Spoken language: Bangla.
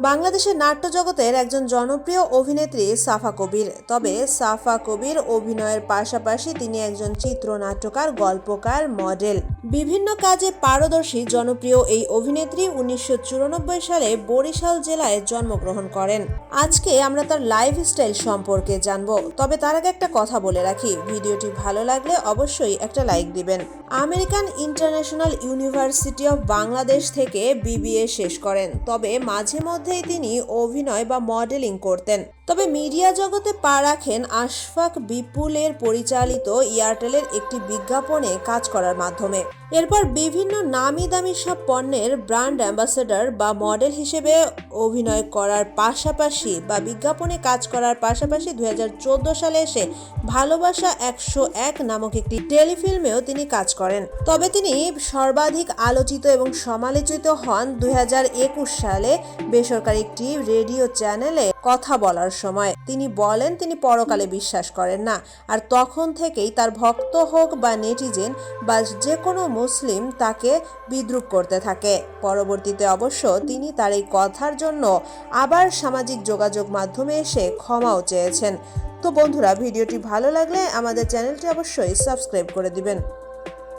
বাংলাদেশের নাট্য জগতের একজন জনপ্রিয় অভিনেত্রী সাফা কবির। তবে সাফা কবির অভিনয়ের পাশাপাশি তিনি একজন চিত্রনাট্যকার, গল্পকার, মডেল। বিভিন্ন কাজে পারদর্শী জনপ্রিয় এই অভিনেত্রী উনিশশো চুরানব্বই সালে বরিশাল জেলায় জন্মগ্রহণ করেন। আজকে আমরা তার লাইফস্টাইল সম্পর্কে জানব। তবে তার আগে একটা কথা বলে রাখি। ভিডিওটি ভালো লাগলে অবশ্যই একটা লাইক দিবেন। American International University of Bangladesh থেকে বিবিএ শেষ করেন। তবে মাঝে মধ্যেই তিনি অভিনয় বা মডেলিং করতেন। তবে মিডিয়া জগতে পা রাখেন আশফাক বিপুলের পরিচালিত এয়ারটেলের একটি বিজ্ঞাপনে কাজ করার মাধ্যমে। এরপর বিভিন্ন নামি দামি সব পণ্যের ব্র্যান্ড অ্যাম্বাসেডর বা মডেল হিসেবে অভিনয় করার পাশাপাশি বা বিজ্ঞাপনে কাজ করার পাশাপাশি দুই হাজার চোদ্দ সালে এসে ভালোবাসা একশো এক নামক একটি টেলিফিল্মেও তিনি কাজ করেন। তবে তিনি সর্বাধিক আলোচিত এবং সমালোচিত হন দুই হাজার একুশ সালে বেসরকারি একটি রেডিও চ্যানেলে। কথা বলার সময়। তিনি বলেন, তিনি পরকালে বিশ্বাস করেন না। আর তখন থেকেই তার ভক্ত হোক বা নেটিজেন বা যে কোনো মুসলিম তাকে বিদ্রুপ করতে থাকে। পরবর্তীতে অবশ্য তিনি তার এই কথার জন্য আবার সামাজিক যোগাযোগ মাধ্যমে এসে ক্ষমাও চেয়েছেন। তো বন্ধুরা, ভিডিওটি ভালো লাগলে আমাদের চ্যানেলটি অবশ্যই সাবস্ক্রাইব করে দিবেন।